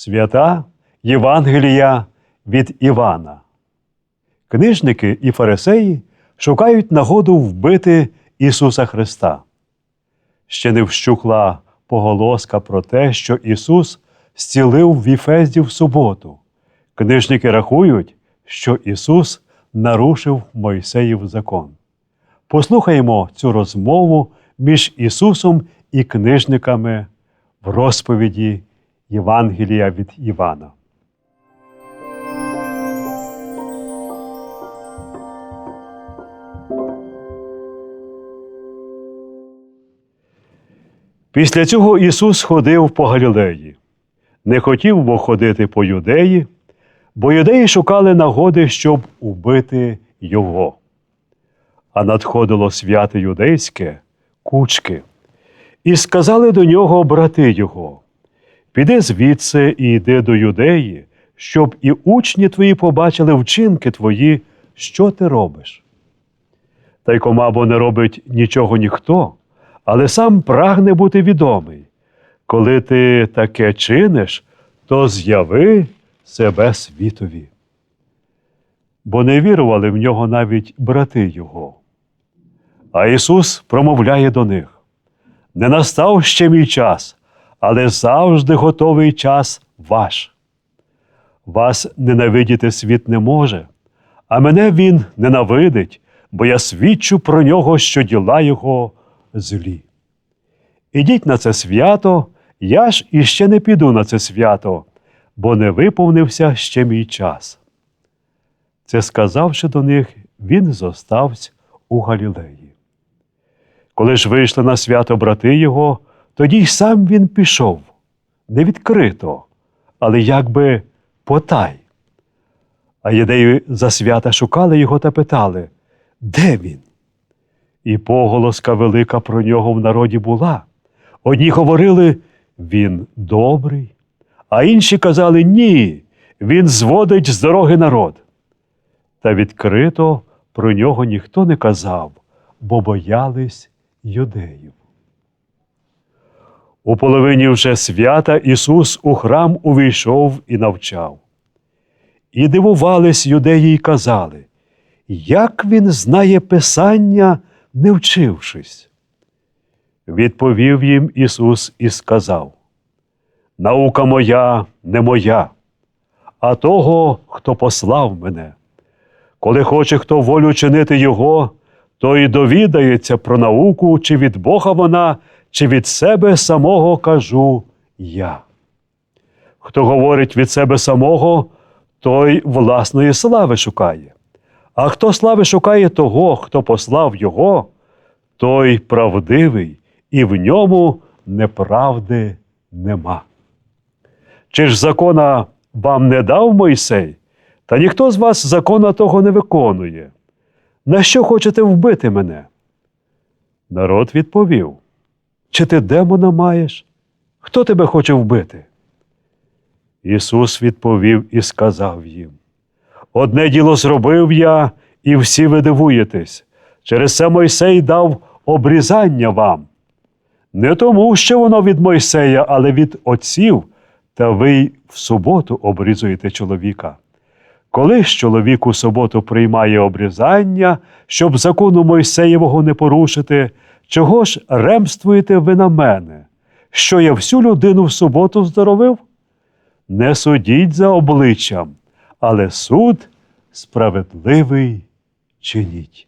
Свята Євангелія від Івана. Книжники і фарисеї шукають нагоду вбити Ісуса Христа. Ще не вщухла поголоска про те, що Ісус зцілив Віфезді в суботу. Книжники рахують, що Ісус нарушив Мойсеїв закон. Послухаємо цю розмову між Ісусом і книжниками в розповіді Євангелія від Івана. Після цього Ісус ходив по Галілеї. Не хотів бо ходити по юдеї, бо юдеї шукали нагоди, щоб убити Його. А надходило свято юдейське кучки, і сказали до нього брати його: Піди звідси і йди до юдеї, щоб і учні твої побачили вчинки твої, що ти робиш. Та й комабо не робить нічого ніхто, але сам прагне бути відомий. Коли ти таке чиниш, то з'яви себе світові. Бо не вірували в нього навіть брати його. А Ісус промовляє до них: Не настав ще мій час, але завжди готовий час ваш. Вас ненавидіти світ не може, а мене він ненавидить, бо я свідчу про нього, що діла його злі. Ідіть на це свято, я ж іще не піду на це свято, бо не виповнився ще мій час. Це сказавши до них, він зостався у Галілеї. Коли ж вийшли на свято брати його, тоді й сам він пішов, не відкрито, але якби потай. А єдеї за свята шукали його та питали, де він? І поголоска велика про нього в народі була. Одні говорили, він добрий, а інші казали ні, він зводить з дороги народ. Та відкрито про нього ніхто не казав, бо боялись юдеїв. У половині вже свята Ісус у храм увійшов і навчав. І дивувались юдеї й казали, як він знає Писання, не вчившись. Відповів їм Ісус і сказав: Наука моя не моя, а того, хто послав мене. Коли хоче хто волю чинити Його, то і довідається про науку, чи від Бога вона, чи від себе самого кажу я. Хто говорить від себе самого, той власної слави шукає. А хто слави шукає того, хто послав Його, той правдивий, і в ньому неправди нема. Чи ж закона вам не дав Мойсей, та ніхто з вас закона того не виконує? На що хочете вбити мене? Народ відповів: Чи ти демона маєш? Хто тебе хоче вбити? Ісус відповів і сказав їм: Одне діло зробив я, і всі ви дивуєтесь. Через це Мойсей дав обрізання вам. Не тому, що воно від Мойсея, але від отців, та ви в суботу обрізуєте чоловіка. Коли ж чоловік у суботу приймає обрізання, щоб закону Мойсеєвого не порушити, чого ж ремствуєте ви на мене, що я всю людину в суботу здоровив? Не судіть за обличчям, але суд справедливий чиніть.